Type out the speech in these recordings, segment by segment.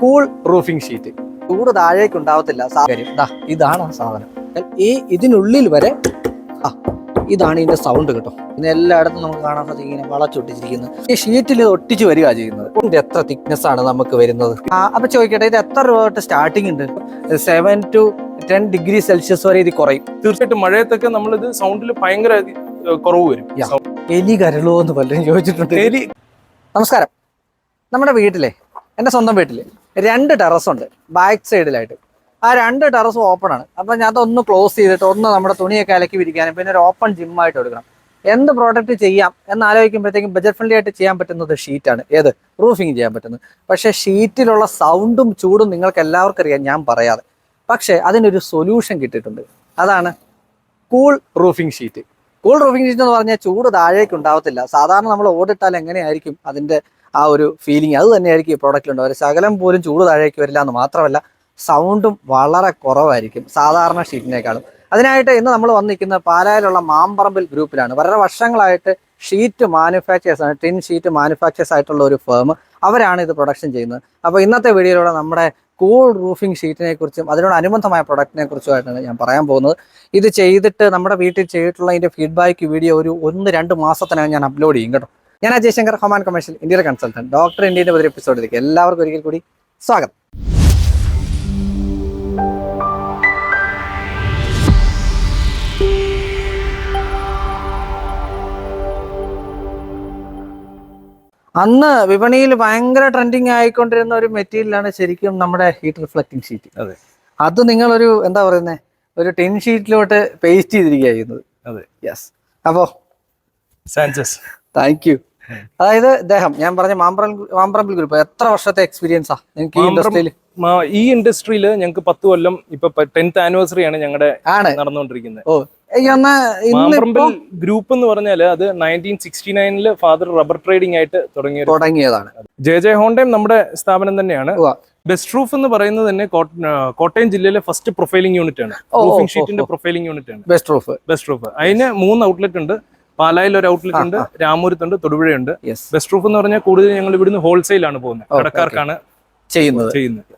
Cool roofing sheet. ചൂട് താഴേക്ക് ഉണ്ടാവത്തില്ല സാഹചര്യം ഇതാണ് ആ സാധനം ഈ ഇതിനുള്ളിൽ വരെ ആ ഇതാണ് ഇതിന്റെ സൗണ്ട് കേട്ടോ. ഇന്ന് എല്ലായിടത്തും നമുക്ക് കാണാൻ സാധിക്കും ഇങ്ങനെ വളച്ചൊട്ടിച്ചിരിക്കുന്നത് ഈ ഷീറ്റിൽ ഒട്ടിച്ച് വരിക ചെയ്യുന്നത്. ഇത് എത്ര തിക്നെസ് ആണ് നമുക്ക് വരുന്നത്? അപ്പൊ ചോദിക്കട്ടെ ഇത് എത്ര രൂപ തൊട്ട് സ്റ്റാർട്ടിംഗ് ഉണ്ട്? Seven to ten degree Celsius വരെ ഇത് കുറയും. തീർച്ചയായിട്ടും മഴയത്തൊക്കെ നമ്മൾ ഇത് സൗണ്ടിൽ ഭയങ്കര കുറവ് വരും. എലി കരളോ എന്ന് പലരും ചോദിച്ചിട്ടുണ്ട്. എലി നമസ്കാരം. നമ്മുടെ വീട്ടിലെ എന്റെ സ്വന്തം വീട്ടിൽ രണ്ട് ടെറസ് ഉണ്ട് ബാക്ക് സൈഡിലായിട്ട് ആ രണ്ട് ടെറസും ഓപ്പൺ ആണ്. അപ്പം ഞാൻ അതൊന്ന് ക്ലോസ് ചെയ്തിട്ട് ഒന്ന് നമ്മുടെ തുണിയൊക്കെ അലക്കി വിരിക്കാനും പിന്നെ ഒരു ഓപ്പൺ ജിമ്മായിട്ട് എടുക്കണം. എന്ത് പ്രോഡക്റ്റ് ചെയ്യാം എന്ന് ആലോചിക്കുമ്പോഴത്തേക്കും ബജറ്റ് ഫ്രണ്ട്ലി ആയിട്ട് ചെയ്യാൻ പറ്റുന്നത് ഷീറ്റാണ് ഏത്? റൂഫിങ് ചെയ്യാൻ പറ്റുന്നത്. പക്ഷേ ഷീറ്റിലുള്ള സൗണ്ടും ചൂടും നിങ്ങൾക്ക് എല്ലാവർക്കും അറിയാം ഞാൻ പറയാതെ. പക്ഷേ അതിനൊരു സൊല്യൂഷൻ കിട്ടിയിട്ടുണ്ട്. അതാണ് cool roofing sheet cool roofing sheet എന്ന് പറഞ്ഞാൽ ചൂട് താഴേക്ക് ഉണ്ടാവത്തില്ല. സാധാരണ നമ്മൾ ഓടിട്ടാൽ എങ്ങനെയായിരിക്കും അതിന്റെ ആ ഒരു ഫീലിംഗ് അത് തന്നെയായിരിക്കും ഈ പ്രോഡക്റ്റിൽ ഉണ്ടാവുക ഒരു ശകലം പോലും ചൂട് താഴേക്ക് വരില്ല എന്ന് മാത്രമല്ല സൗണ്ടും വളരെ കുറവായിരിക്കും. സാധാരണ ഷീറ്റിനേക്കാളും അതിനായിട്ട് ഇന്ന് നമ്മൾ വന്നിരിക്കുന്ന പാലായിലുള്ള മാമ്പറമ്പിൽ ഗ്രൂപ്പിലാണ് വളരെ വർഷങ്ങളായിട്ട് ഷീറ്റ് മാനുഫാക്ചേഴ്സാണ് ടിൻ ഷീറ്റ് മാനുഫാക്ചേഴ്സ് ആയിട്ടുള്ള ഒരു ഫേം അവരാണ് ഇത് പ്രൊഡക്ഷൻ ചെയ്യുന്നത്. അപ്പോൾ ഇന്നത്തെ വീഡിയോയിലൂടെ നമ്മുടെ കൂൾ റൂഫിംഗ് ഷീറ്റിനെ കുറിച്ചും അതിനോട് അനുബന്ധമായ പ്രൊഡക്റ്റിനെ കുറിച്ചുമായിട്ടാണ് ഞാൻ പറയാൻ പോകുന്നത്. ഇത് ചെയ്തിട്ട് നമ്മുടെ വീട്ടിൽ ചെയ്തിട്ടുള്ള ഇതിന്റെ ഫീഡ്ബാക്ക് വീഡിയോ ഒരു ഒന്ന് രണ്ട് മാസത്തിനകം ഞാൻ അപ്ലോഡ് ചെയ്യും കേട്ടോ. ഞാൻ അജയ് ശങ്കർ ഹൊമാൻ കമേഴ്ഷ്യൽ ഇന്ത്യയുടെ കൺസൾട്ടന്റ് ഡോക്ടർ ഇന്ത്യയുടെ ഒരു എപ്പിസോഡിലേക്ക് എല്ലാവർക്കും ഒരിക്കൽ കൂടി സ്വാഗതം. അന്ന് വിപണിയിൽ ഭയങ്കര ട്രെൻഡിങ് ആയിക്കൊണ്ടിരുന്ന ഒരു മെറ്റീരിയലാണ് ശരിക്കും നമ്മുടെ ഹീറ്റ് റിഫ്ലക്റ്റിംഗ് ഷീറ്റ് അതെ. അത് നിങ്ങളൊരു എന്താ പറയുന്നത് ഒരു ടിൻ ഷീറ്റിലോട്ട് പേസ്റ്റ് ചെയ്തിരിക്കുന്നത് അതെ. യെസ് അപ്പോ സാൻസസ് താങ്ക് യു അതായത് ഇദ്ദേഹം ഞാൻ പറഞ്ഞ മാമ്പ്രം മാമ്പ്രമ്പിൽ ഗ്രൂപ്പ് എത്ര വർഷത്തെ എക്സ്പീരിയൻസാ നിങ്ങൾക്ക് ഈ ഇൻഡസ്ട്രിയിൽ ഇൻഡസ്ട്രിയിൽ ഈ ഇൻഡസ്ട്രിയിൽ ഞങ്ങൾക്ക് പത്ത് കൊല്ലം ഇപ്പൊ ടെൻത്ത് ആനിവേഴ്സറി ആണ് ഞങ്ങളുടെ നടന്നുകൊണ്ടിരിക്കുന്നത്. ഓ മാമ്പ്രമ്പിൽ ഗ്രൂപ്പ് എന്ന് പറഞ്ഞാൽ അത് നയന്റീൻ സിക്സ്റ്റി നയനിൽ ഫാദർ റബ്ബർ ട്രേഡിംഗ് ആയിട്ട് തുടങ്ങിയ തുടങ്ങിയതാണ് ജെ ജെ ഹോണ്ടയും നമ്മുടെ സ്ഥാപനം തന്നെയാണ്. ബെസ്റ്റ് റൂഫ് എന്ന് പറയുന്നത് തന്നെ കോട്ട- കോട്ടയം ജില്ലയിലെ ഫസ്റ്റ് പ്രൊഫൈലിംഗ് യൂണിറ്റ് ആണ്. റൂഫിംഗ് ഷീറ്റിന്റെ പ്രൊഫൈലിംഗ് യൂണിറ്റ് ആണ്. ബെസ്റ്റ് റൂഫ് ബെസ്റ്റ് റൂഫ് അതിന് മൂന്ന് ഔട്ട്ലെറ്റ് ഉണ്ട്. പാലായിൽ ഒരു ഔട്ട്ലെറ്റ് ഉണ്ട് രാമൂരത്തുണ്ട് തൊടുപുഴയുണ്ട്. ബെസ്റ്റ് റൂഫ് എന്ന് പറഞ്ഞാൽ കൂടുതൽ ഞങ്ങൾ ഇവിടുന്ന് ഹോൾസെയിൽ ആണ് പോകുന്നത് കടക്കാർക്കാണ് ചെയ്യുന്നത്. ചെയ്യുന്നത്.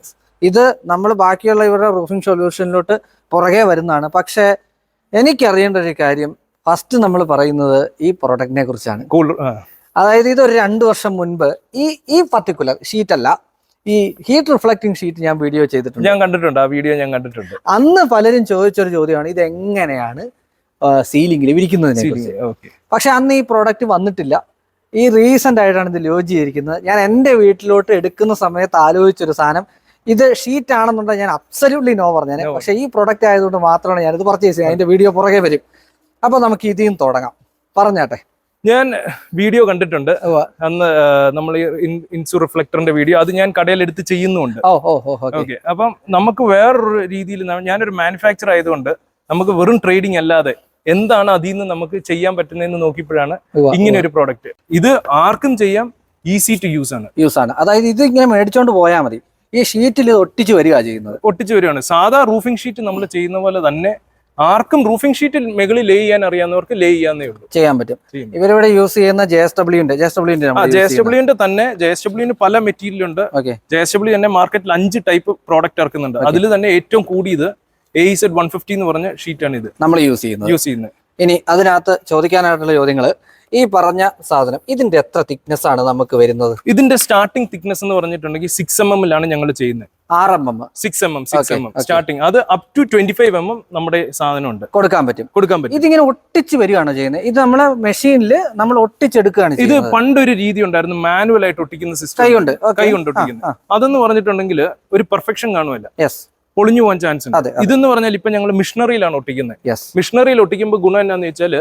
ഇത് നമ്മൾ ബാക്കിയുള്ള ഇവരുടെ റൂഫിംഗ് സൊല്യൂഷനിലോട്ട് പുറകെ വരുന്നതാണ്. പക്ഷേ എനിക്കറിയേണ്ട ഒരു കാര്യം ഫസ്റ്റ് നമ്മൾ പറയുന്നത് ഈ പ്രൊഡക്റ്റിനെ കുറിച്ചാണ്. അതായത് ഇത് ഒരു രണ്ട് വർഷം മുൻപ് ഈ ഈ പർട്ടിക്കുലർ ഷീറ്റ് അല്ല ഈ ഹീറ്റ് റിഫ്ലക്റ്റിംഗ് ഷീറ്റ് ഞാൻ വീഡിയോ ചെയ്തിട്ടുണ്ട്. ഞാൻ കണ്ടിട്ടുണ്ട് ആ വീഡിയോ ഞാൻ കണ്ടിട്ടുണ്ട്. അന്ന് പലരും ചോദിച്ചൊരു ചോദ്യമാണ് ഇത് എങ്ങനെയാണ് സീലിംഗിൽ വിരിക്കുന്നതിനെ പക്ഷെ അന്ന് ഈ പ്രോഡക്റ്റ് വന്നിട്ടില്ല. ഈ റീസെന്റ് ആയിട്ടാണ് ഇത് ലോജ് ചെയ്തിരിക്കുന്നത്. ഞാൻ എന്റെ വീട്ടിലോട്ട് എടുക്കുന്ന സമയത്ത് ആലോചിച്ചൊരു സാധനം. ഇത് ഷീറ്റ് ആണെന്നുണ്ടെങ്കിൽ ഞാൻ അബ്സല്യൂട്ട്ലി നോ പറഞ്ഞേ. പക്ഷെ ഈ പ്രൊഡക്റ്റ് ആയതുകൊണ്ട് മാത്രമാണ് ഞാനിത് പർച്ചേസ് ചെയ്യുന്നത്. അതിന്റെ വീഡിയോ പുറകെ വരും. അപ്പൊ നമുക്ക് ഇതിന് തുടങ്ങാം. പറഞ്ഞാട്ടെ. ഞാൻ വീഡിയോ കണ്ടിട്ടുണ്ട്. അന്ന് നമ്മൾ ഇൻസു റിഫ്ലക്ടറിന്റെ വീഡിയോ അത് ഞാൻ കടയിൽ എടുത്ത് ചെയ്യുന്നുണ്ട് ഓക്കെ. അപ്പം നമുക്ക് വേറൊരു രീതിയിൽ ഞാനൊരു മാനുഫാക്ചർ ആയതുകൊണ്ട് നമുക്ക് വെറും ട്രേഡിംഗ് അല്ലാതെ എന്താണ് അതിൽ നിന്ന് നമുക്ക് ചെയ്യാൻ പറ്റുന്നതെന്ന് നോക്കിയപ്പോഴാണ് ഇങ്ങനെ ഒരു പ്രോഡക്റ്റ് ഇത് ആർക്കും ചെയ്യാം ഈസി ടു യൂസ് ആണ്. യൂസ് ആണ്. അതായത് ഇത് ഇങ്ങനെ മേടിച്ചോണ്ട് പോയാൽ മതി. ഈ ഷീറ്റിൽ ഒട്ടിച്ച് വരിക ചെയ്യുന്നത്. ഒട്ടിച്ചു വരികയാണ്. സാധാ റൂഫിംഗ് ഷീറ്റ് നമ്മൾ ചെയ്യുന്ന പോലെ തന്നെ ആർക്കും റൂഫിംഗ് ഷീറ്റിൽ മുകളിൽ ലേ ചെയ്യാൻ അറിയാവുന്നവർക്ക് ലേ ചെയ്യാന്നേ ഉള്ളൂ. ചെയ്യാൻ പറ്റും. ഇവരിവിടെ യൂസ് ചെയ്യുന്ന ജെ എസ് ഡബ്ല്യു ഉണ്ട് ജെ എസ് ഡബ്ല്യുന്റെ ജെ എസ് ഡബ്ല്യൂന്റെ തന്നെ ജെ എസ് ഡബ്ല്യുവിന് പല മെറ്റീരിയൽ ഉണ്ട് ജെ എസ് ഡബ്ല്യു തന്നെ മാർക്കറ്റിൽ അഞ്ച് ടൈപ്പ് പ്രോഡക്റ്റ് ഇറക്കുന്നുണ്ട്. അതിൽ തന്നെ ഏറ്റവും കൂടിയത് എ സെഡ് വൺ ഫിഫ്റ്റി എന്ന് പറഞ്ഞ ഷീറ്റാണ് ഇത്. നമ്മൾ യൂസ് ചെയ്യുന്നത്. യൂസ് ചെയ്യുന്നത്. ഇനി അതിനകത്ത് ചോദിക്കാനായിട്ടുള്ള ചോദ്യങ്ങൾ ഈ പറഞ്ഞ സാധനം ഇതിന്റെ എത്ര തിക്നെസ് ആണ് നമുക്ക് വരുന്നത്? ഇതിന്റെ സ്റ്റാർട്ടിംഗ് തിക്നെസ് എന്ന് പറഞ്ഞിട്ടുണ്ടെങ്കിൽ സിക്സ് എം എമ്മിലാണ് ഞങ്ങൾ ചെയ്യുന്നത്. ആറ് M M six M M six M M starting അത് up to twenty five M M നമ്മുടെ സാധനമുണ്ട്. കൊടുക്കാൻ പറ്റും. കൊടുക്കാൻ പറ്റും. ഇതിങ്ങനെ ഒട്ടിച്ച് വരികയാണ് ചെയ്യുന്നത്. ഇത് നമ്മളെ മെഷീനിൽ നമ്മൾ ഒട്ടിച്ചെടുക്കുകയാണ് ഇത് പണ്ടൊരു രീതി ഉണ്ടായിരുന്നു മാനുവൽ ആയിട്ട് ഒട്ടിക്കുന്ന സിസ്റ്റം കൈ കൊണ്ട്. കൈ കൊണ്ട് ഒട്ടിക്കുന്നത്. അതെന്ന് പറഞ്ഞിട്ടുണ്ടെങ്കിൽ ഒരു പെർഫെക്ഷൻ കാണുമല്ല. യെസ് പൊളിഞ്ഞു പോകാൻ ചാൻസ് ഉണ്ട്. ഇതെന്ന് പറഞ്ഞാൽ ഇപ്പൊ ഞങ്ങൾ മിഷണറിയിലാണ് ഒട്ടിക്കുന്നത്. മിഷണറിയിൽ ഒട്ടിക്കുമ്പോൾ ഗുണം എന്നാന്ന് വെച്ചാൽ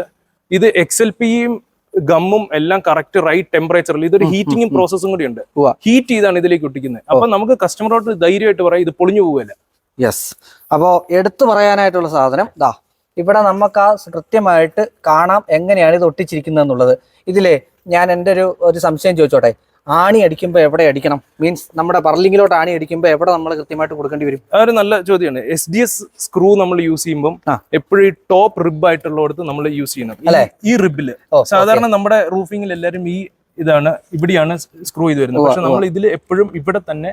ഇത് എക്സ് എൽ പിയും ഗമ്മും എല്ലാം കറക്റ്റ് റൈറ്റ് ടെമ്പറേച്ചറിൽ ഇതൊരു ഹീറ്റിംഗ് പ്രോസസ്സും കൂടി ഉണ്ട്. ഹീറ്റ് ചെയ്താണ് ഇതിലേക്ക് ഒട്ടിക്കുന്നത്. അപ്പൊ നമുക്ക് കസ്റ്റമറോട് ധൈര്യമായിട്ട് പറയാം ഇത് പൊളിഞ്ഞു പോവില്ല യെസ് അപ്പോൾ എടുത്തു പറയാനായിട്ടുള്ള സാധനം ദാ ഇവിടെ നമുക്ക് ആ കൃത്യമായിട്ട് കാണാം എങ്ങനെയാണ് ഇത് ഒട്ടിച്ചിരിക്കുന്നത് എന്നുള്ളത്. ഇതിലേ ഞാൻ എന്റെ ഒരു ഒരു സംശയം ചോദിച്ചോട്ടെ? ആണി അടിക്കുമ്പോൾ എവിടെ അടിക്കണം? മീൻസ് നമ്മുടെ ബർലിങ്ങിലോട്ട് ആണി അടിക്കുമ്പോൾ എവിടെ നമ്മൾ കൃത്യമായിട്ട് കൊടുക്കേണ്ടി വരും? അതൊരു നല്ല ചോദ്യമാണ് എസ് ഡി എസ് സ്ക്രൂ നമ്മൾ യൂസ് ചെയ്യുമ്പോൾ. എപ്പോഴും ടോപ്പ് റിബ് ആയിട്ടുള്ളടത്ത് നമ്മൾ യൂസ് ചെയ്യണം അല്ലെ അല്ലേ? ഈ റിബിൽ സാധാരണ നമ്മുടെ റൂഫിംഗിൽ എല്ലാവരും ഈ ഇതാണ് ഇവിടെയാണ് സ്ക്രൂ ചെയ്ത് വരുന്നത്. പക്ഷെ നമ്മൾ ഇതിൽ എപ്പോഴും ഇവിടെ തന്നെ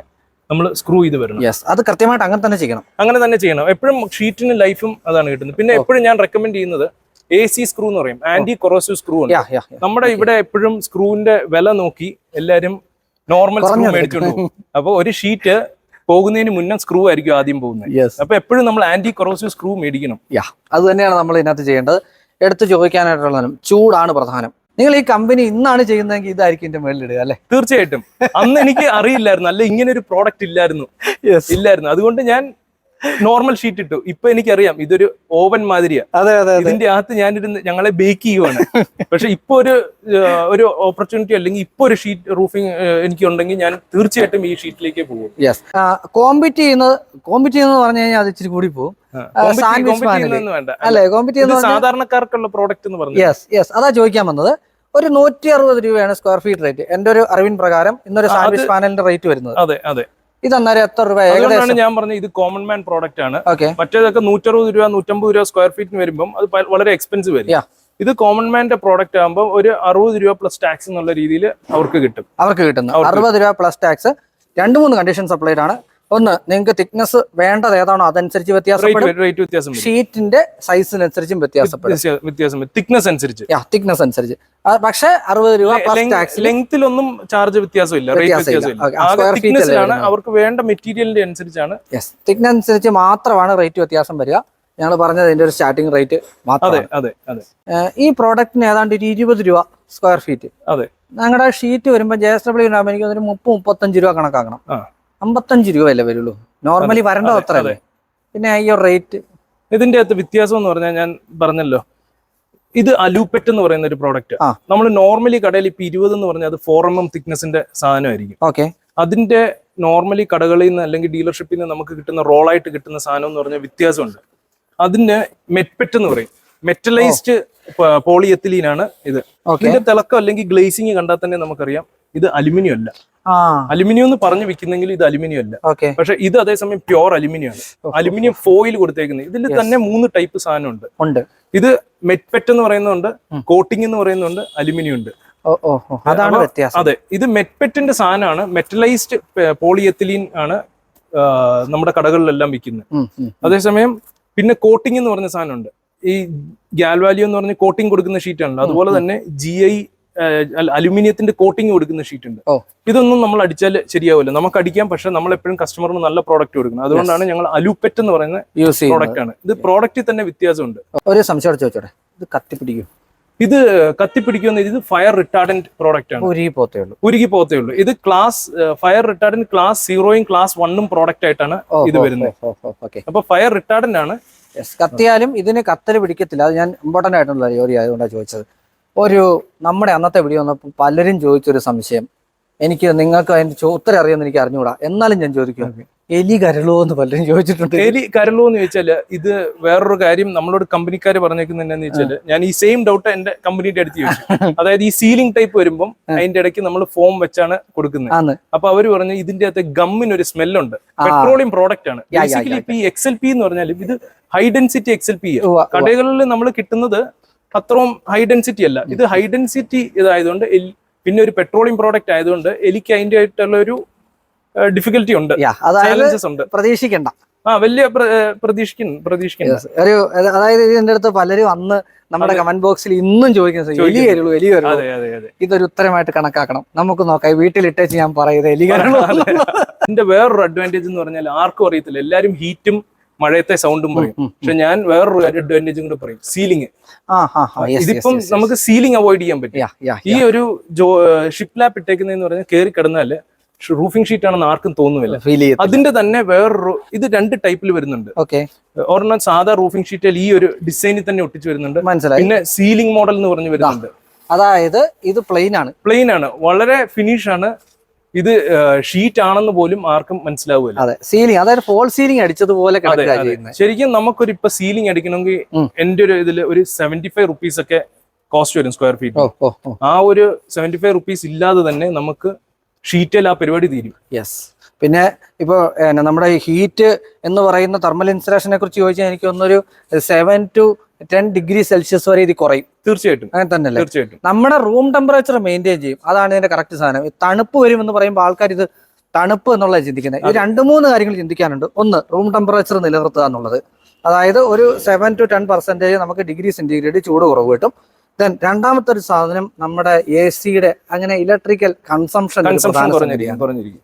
നമ്മൾ സ്ക്രൂ ചെയ്ത് വരണം. യെസ് അത് കൃത്യമായിട്ട് അങ്ങനെ തന്നെ ചെയ്യണം. അങ്ങനെ തന്നെ ചെയ്യണം. എപ്പോഴും ഷീറ്റിന് ലൈഫും അതാണ് കിട്ടുന്നത്. പിന്നെ എപ്പോഴും ഞാൻ റെക്കമെൻഡ് ചെയ്യുന്നത് എ സി സ്ക്രൂ എന്ന് പറയും. ആന്റി കൊറോസീവ് സ്ക്രൂ ഉണ്ട്. നമ്മുടെ ഇവിടെ എപ്പോഴും സ്ക്രൂവിന്റെ വില നോക്കി എല്ലാരും നോർമൽ സ്ക്രൂ മേടിച്ചോണ്ട് പോകും. അപ്പൊ ഒരു ഷീറ്റ് പോകുന്നതിന് മുന്നേ സ്ക്രൂ ആയിരിക്കും ആദ്യം പോകുന്നത്. അപ്പൊ എപ്പോഴും നമ്മൾ ആന്റി കൊറോസീവ് സ്ക്രൂ മേടിക്കണം. യാ അത് തന്നെയാണ് നമ്മൾ ഇതിനകത്ത് ചെയ്യേണ്ടത്. എടുത്ത് ചോദിക്കാനായിട്ടുള്ളതും ചൂടാണ് പ്രധാനം. നിങ്ങൾ ഈ കമ്പനി ഇന്നാണ് ചെയ്യുന്നതെങ്കിൽ ഇതായിരിക്കും എന്റെ മേളിൽ ഇടുക അല്ലേ? തീർച്ചയായിട്ടും. അന്ന് എനിക്ക് അറിയില്ലായിരുന്നു. അല്ല ഇങ്ങനെ ഒരു പ്രോഡക്റ്റ് ഇല്ലായിരുന്നു ഇല്ലായിരുന്നു. അതുകൊണ്ട് ഞാൻ നോർമൽ ഷീറ്റ് ഇട്ടു. ഇപ്പൊ എനിക്കറിയാം ഇതൊരു ഓവൻ മാതിരിയാ. അതെ അതെ ഇതിന്റെ അകത്ത് ഞാനിരുന്ന് ഞങ്ങളെ ബേക്ക് ചെയ്യുവാണ്. പക്ഷെ ഇപ്പൊ ഒരു ഒരു ഓപ്പർച്യൂണിറ്റി അല്ലെങ്കിൽ ഇപ്പൊ ഒരു ഷീറ്റ് റൂഫിംഗ് എനിക്ക് ഉണ്ടെങ്കിൽ ഞാൻ തീർച്ചയായിട്ടും ഈ ഷീറ്റിലേക്ക് പോകും. യെസ് കോമ്പീറ്റ് ചെയ്യുന്നത് കോമ്പിറ്റ് ചെയ്യുന്നത് പറഞ്ഞു കഴിഞ്ഞാൽ അത് ഇച്ചിരി കൂടി പോകും. അല്ലേ കോമ്പീറ്റ് ചെയ്യുന്നത് സാധാരണക്കാർക്കുള്ള പ്രോഡക്റ്റ് എന്ന് പറഞ്ഞു യെസ് യെസ് അതാ ചോദിക്കാൻ വന്നത്. ഒരു നൂറ്റി അറുപത് രൂപയാണ് സ്ക്വയർ ഫീറ്റ് റേറ്റ് എന്റെ ഒരു അറിവിൻ പ്രകാരം ഇന്നൊരു സാൻഡ്വിച്ച് പാനലിന്റെ റേറ്റ് വരുന്നത്. അതെ അതെ. ഇത് അന്നേരം എത്ര രൂപ അതുകൊണ്ടാണ് ഞാൻ പറഞ്ഞത് ഇത് കോമൺ മാൻ പ്രോഡക്റ്റ് ആണ്. ഓക്കെ മറ്റേതൊക്കെ നൂറ്ററുപത് രൂപ നൂറ്റമ്പത് രൂപ സ്ക്വയർ ഫീറ്റിന് വരുമ്പോൾ അത് വളരെ എക്സ്പെൻസീവ് വരും ഇത് കോമൺ മാന്റെ പ്രോഡക്റ്റ് ആകുമ്പോൾ ഒരു അറുപത് രൂപ പ്ലസ് ടാക്സ് എന്നുള്ള രീതിയിൽ അവർക്ക് കിട്ടും. അവർക്ക് അവർക്ക് അറുപത് രൂപ പ്ലസ് ടാക്സ് രണ്ട് മൂന്ന് കണ്ടീഷൻ സപ്ലൈഡ് ആണ്. ഒന്ന് നിങ്ങൾക്ക് തിക്നെസ് വേണ്ടത് ഏതാണോ അതനുസരിച്ച് വ്യത്യാസപ്പെടും. ഷീറ്റിന്റെ സൈസിനനുസരിച്ചും വ്യത്യാസപ്പെടും. തിക്നെസ് അനുസരിച്ച്. തിക്നെസ് അനുസരിച്ച്. പക്ഷേ അറുപത് രൂപ ടാക്സ് ലെങ്തിലൊന്നും ചാർജ് വ്യത്യാസമില്ല? അവർക്ക് വേണ്ട മെറ്റീരിയലിന്റെ അനുസരിച്ചാണ് തിക്നെസ് അനുസരിച്ച് മാത്രമാണ് റേറ്റ് വ്യത്യാസം വരിക. ഞങ്ങൾ പറഞ്ഞത് ഇതിന്റെ ഒരു സ്റ്റാർട്ടിംഗ് റേറ്റ് മാത്രമേ ഈ പ്രോഡക്റ്റിന് ഏതാണ്ട് ഒരു ഇരുപത് രൂപ സ്ക്വയർ ഫീറ്റ് അതെ. ഞങ്ങളുടെ ഷീറ്റ് വരുമ്പോൾ ജെ എസ് ഡബ്ല്യു എനിക്ക് മുപ്പത് മുപ്പത്തഞ്ച് രൂപ കണക്കാക്കണം. അമ്പത്തഞ്ച് രൂപയല്ലേ വരുള്ളൂ. നോർമലി വരേണ്ടത് അതെ, അത്ര പിന്നെ അയ്യോ റേറ്റ് ഇതിന്റെ അകത്ത് വ്യത്യാസം എന്ന് പറഞ്ഞാൽ ഞാൻ പറഞ്ഞല്ലോ. ഇത് അലൂപെറ്റ് എന്ന് പറയുന്ന ഒരു പ്രോഡക്റ്റ്. നമ്മൾ നോർമലി കടയിൽ ഇപ്പൊ ഇരുപത് എന്ന് പറഞ്ഞാൽ അത് ഫോർ എം എം തിക്നെസിന്റെ സാധനമായിരിക്കും. ഓക്കെ അതിന്റെ നോർമലി കടകളിൽ നിന്ന് അല്ലെങ്കിൽ ഡീലർഷിപ്പിൽ നിന്ന് നമുക്ക് കിട്ടുന്ന റോളായിട്ട് കിട്ടുന്ന സാധനം എന്ന് പറഞ്ഞാൽ വ്യത്യാസമുണ്ട്. അതിന് മെറ്റ്പെറ്റ് എന്ന് പറയും. മെറ്റലൈസ്ഡ് പോളിയെത്തിലീനാണ് ഇത്. ഇതിന്റെ തിളക്കം അല്ലെങ്കിൽ ഗ്ലേസിങ് കണ്ടാൽ തന്നെ നമുക്കറിയാം ഇത് അലുമിനിയം അല്ല. അലുമിനിയം എന്ന് പറഞ്ഞു വിൽക്കുന്നെങ്കിൽ ഇത് അലുമിനിയം അല്ല. പക്ഷെ ഇത് അതേസമയം പ്യോർ അലുമിനിയം ആണ് അലുമിനിയം ഫോയിൽ കൊടുത്തേക്കുന്നത്. ഇതിൽ തന്നെ മൂന്ന് ടൈപ്പ് സാധനം ഉണ്ട്. ഇത് മെറ്റ്പെറ്റ് എന്ന് പറയുന്നുണ്ട്. കോട്ടിംഗ് എന്ന് പറയുന്നുണ്ട് അലുമിനിയം ഉണ്ട്. അതാണ് വ്യത്യാസം. അതെ ഇത് മെറ്റ്പെറ്റിന്റെ സാധനമാണ്. മെറ്റലൈസ്ഡ് പോളിയെത്തിലീൻ ആണ് നമ്മുടെ കടകളിലെല്ലാം വിൽക്കുന്നത്. അതേസമയം പിന്നെ കോട്ടിംഗ് എന്ന് പറഞ്ഞ സാധനമുണ്ട്. ഈ ഗാൽവാലിയോ എന്ന് പറഞ്ഞ കോട്ടിംഗ് കൊടുക്കുന്ന ഷീറ്റാണല്ലോ. അതുപോലെ തന്നെ ജി ഐ അലുമിനിയത്തിന്റെ കോട്ടിങ് കൊടുക്കുന്ന ഷീറ്റ് ഉണ്ട്. ഇതൊന്നും നമ്മൾ അടിച്ചാൽ ശരിയാവില്ല. നമുക്ക് അടിക്കാം പക്ഷെ നമ്മൾ എപ്പോഴും കസ്റ്റമറിന് നല്ല പ്രോഡക്റ്റ് കൊടുക്കുന്നത്. അതുകൊണ്ടാണ് ഞങ്ങൾ അലുപെറ്റ് എന്ന് പറയുന്ന പ്രോഡക്റ്റ് ആണ്. ഇത് പ്രോഡക്റ്റിൽ തന്നെ വ്യത്യാസമുണ്ട്. ഒരു സംശയം ചോദിച്ചോട്ടെ? ഇത് കത്തിപ്പിടിക്കും. ഇത് കത്തിപ്പിടിക്കുന്ന ഇത് ഫയർ റിട്ടാർഡന്റ് പ്രോഡക്റ്റ് ആണ്. ഉരുകി പോത്തേ ഉള്ളൂ. ഉരുകി പോത്തേ ഉള്ളൂ. ഇത് ക്ലാസ് ഫയർ റിട്ടാർഡന്റ് ക്ലാസ് സീറോയും ക്ലാസ് വണ്ണും പ്രോഡക്റ്റ് ആയിട്ടാണ് ഇത് വരുന്നത്. ഓക്കെ. അപ്പൊ ഫയർ റിട്ടാർഡന്റ് ആണ്. കത്തിയാലും ഇതിന് കത്തൽ പിടിക്കത്തില്ല. അത് ഞാൻ ഇമ്പോർട്ടന്റ് ആയിട്ടുള്ള ജോലി ആയതുകൊണ്ടാണ് ചോദിച്ചത്. ഒരു നമ്മുടെ അന്നത്തെ വീഡിയോ വന്നപ്പോൾ പലരും ചോദിച്ചൊരു സംശയം. എനിക്ക് നിങ്ങൾക്ക് അതിന്റെ ഉത്തരം അറിയാമെന്ന് എനിക്ക് അറിഞ്ഞുകൂടാ എന്നാലും ഞാൻ ചോദിക്കും എലി കരളോ എന്ന് പലരും ചോദിച്ചിട്ടുണ്ട്. എലി കരളോ എന്ന് ചോദിച്ചാൽ ഇത് വേറൊരു കാര്യം നമ്മളോട് കമ്പനിക്കാർ പറഞ്ഞേക്കുന്ന വെച്ചാൽ ഞാൻ ഈ സെയിം ഡൗട്ട് എന്റെ കമ്പനിയുടെ അടുത്ത് ചോദിച്ചു. അതായത് ഈ സീലിംഗ് ടൈപ്പ് വരുമ്പോൾ അതിന്റെ ഇടയ്ക്ക് നമ്മൾ ഫോം വെച്ചാണ് കൊടുക്കുന്നത്. അപ്പൊ അവർ പറഞ്ഞു ഇതിന്റെ അകത്ത് ഗമ്മിന് ഒരു സ്മെല്ലുണ്ട് പെട്രോളിയം പ്രോഡക്റ്റ് ആണ്. ബേസിക്കലി ഈ എക്സ് എൽ പി എന്ന് പറഞ്ഞാൽ ഇത് high density X L P. കടകളിൽ നമ്മൾ കിട്ടുന്നത് അത്രയും ഹൈ ഡെൻസിറ്റി അല്ല. ഇത് ഹൈ ഡെൻസിറ്റി ഇതായതുകൊണ്ട് പിന്നെ ഒരു പെട്രോളിയം പ്രോഡക്റ്റ് ആയതുകൊണ്ട് എനിക്ക് അതിന്റെ ആയിട്ടുള്ള ഒരു ഡിഫിക്കൽറ്റി ഉണ്ട്. ചാലഞ്ചസ് ഉണ്ട്. പ്രതീക്ഷിക്കണ്ട. ആ വലിയ പ്രതീക്ഷിക്കുന്നു പ്രതീക്ഷിക്കുന്നു. ഒരു അതായത് ഇതിന്റെ അടുത്ത് പലരും അന്ന് നമ്മുടെ കമന്റ് ബോക്സിൽ ഇന്നും ചോദിക്കുന്നത് എലി ചോദിക്കുന്നു. കരുളൂ എലി അതെ ഇതൊരു ഉത്തരമായിട്ട് കണക്കാക്കണം. നമുക്ക് നോക്കാം വീട്ടിലിട്ടേച്ച് ഞാൻ പറയുന്നത് എലി കരുളൂ ഇതിന്റെ വേറൊരു അഡ്വാന്റേജ് എന്ന് പറഞ്ഞാൽ ആർക്കും അറിയത്തില്ല. എല്ലാരും ഹീറ്റും മഴയത്തെ സൗണ്ടും പറയും. പക്ഷെ ഞാൻ വേറൊരു അഡ്വാന്റേജും കൂടെ പറയും. സീലിംഗ് ഇതിപ്പം. നമുക്ക് സീലിംഗ് അവോയ്ഡ് ചെയ്യാൻ പറ്റും. ഈ ഒരു ഷിപ്പ് ലാപ്പ് ഇട്ടേക്കുന്നതെന്ന് പറഞ്ഞാൽ കയറി കിടന്നാൽ റൂഫിംഗ് ഷീറ്റ് ആണെന്ന് ആർക്കും തോന്നുന്നില്ല. അതിന്റെ തന്നെ വേറൊരു ഇത് രണ്ട് ടൈപ്പിൽ വരുന്നുണ്ട്. ഒരെണ്ണം സാധാ റൂഫിംഗ് ഷീറ്റിൽ ഈ ഒരു ഡിസൈനിൽ തന്നെ ഒട്ടിച്ച് വരുന്നുണ്ട്. പിന്നെ സീലിംഗ് മോഡൽ എന്ന് പറഞ്ഞു വരുന്നുണ്ട്. അതായത് ഇത് പ്ലെയിൻ ആണ്. പ്ലെയിൻ ആണ്. വളരെ ഫിനിഷ് ആണ്. ഇത് ഷീറ്റ് ആണെന്ന് പോലും ആർക്കും മനസ്സിലാവില്ല അതെ സീലിംഗ് അതായത് ഫോൾ സീലിംഗ് അടിച്ചതുപോലെ ശരിക്കും നമുക്കൊരു ഇപ്പൊ സീലിംഗ് അടിക്കണമെങ്കിൽ. എന്റെ ഒരു ഇതിൽ ഒരു സെവന്റി ഫൈവ് റുപ്പീസ് ഒക്കെ കോസ്റ്റ് വരും സ്ക്വയർ ഫീറ്റ് ആ ഒരു സെവന്റി ഫൈവ് റുപ്പീസ് ഇല്ലാതെ തന്നെ നമുക്ക് ഷീറ്റിൽ ആ പരിപാടി തീരും. യെസ് പിന്നെ ഇപ്പോൾ നമ്മുടെ ഹീറ്റ് എന്ന് പറയുന്ന തെർമൽ ഇൻസുലേഷനെ കുറിച്ച് ചോദിച്ചാൽ എനിക്ക് ഒന്നൊരു seven to ten degree Celsius വരെ ഇത് കുറയും. തീർച്ചയായിട്ടും. അങ്ങനെ തന്നെ തീർച്ചയായിട്ടും. നമ്മുടെ റൂം ടെമ്പറേച്ചർ മെയിന്റെയിൻ ചെയ്യും. അതാണ് ഇതിന്റെ കറക്റ്റ് സാധനം. തണുപ്പ് വരും എന്ന് പറയുമ്പോൾ ആൾക്കാർ ഇത് തണുപ്പ് എന്നുള്ളത് ചിന്തിക്കുന്നത്. ഈ രണ്ട് മൂന്ന് കാര്യങ്ങൾ ചിന്തിക്കാനുണ്ട്. ഒന്ന് റൂം ടെമ്പറേച്ചർ നിലനിർത്തുക എന്നുള്ളത്. അതായത് ഒരു സെവൻ ടു ടെൻ പെർസെന്റേജ് നമുക്ക് ഡിഗ്രി സെന്റിഗ്രേഡ് ചൂട് കുറവ് കിട്ടും. ദെൻ രണ്ടാമത്തെ ഒരു സാധനം നമ്മുടെ എ സിയുടെ അങ്ങനെ ഇലക്ട്രിക്കൽ കൺസംഷൻ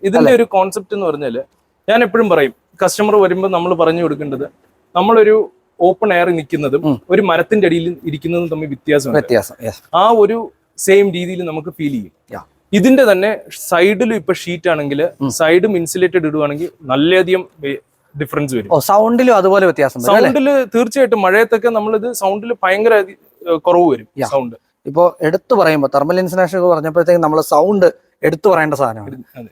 ഇതിന്റെ ഒരു കോൺസെപ്റ്റ് എന്ന് പറഞ്ഞാൽ ഞാൻ എപ്പോഴും പറയും കസ്റ്റമർ വരുമ്പോൾ നമ്മൾ പറഞ്ഞു കൊടുക്കേണ്ടത് നമ്മളൊരു ഓപ്പൺ എയർ നിൽക്കുന്നതും ഒരു മരത്തിന്റെ അടിയിൽ ഇരിക്കുന്നതും തമ്മിൽ വ്യത്യാസം വ്യത്യാസം. ആ ഒരു സെയിം രീതിയിൽ നമുക്ക് ഫീൽ ചെയ്യും. ഇതിന്റെ തന്നെ സൈഡിലും ഇപ്പൊ ഷീറ്റ് ആണെങ്കിൽ സൈഡും ഇൻസുലേറ്റഡ് ഇടുവാണെങ്കിൽ നല്ലധികം ഡിഫറൻസ് വരും. സൗണ്ടിലും അതുപോലെ വ്യത്യാസം സൗണ്ടിൽ സൗണ്ടിൽ തീർച്ചയായിട്ടും മഴയത്തൊക്കെ നമ്മളിത് സൗണ്ടിൽ ഭയങ്കര കുറവ് വരും സൗണ്ട് ഇപ്പോ എടുത്തു പറയുമ്പോൾ തെർമൽ ഇൻസുലേഷൻ പറഞ്ഞപ്പോഴത്തേക്ക് നമ്മൾ സൗണ്ട് എടുത്തു പറയേണ്ട സാധനമാണ്.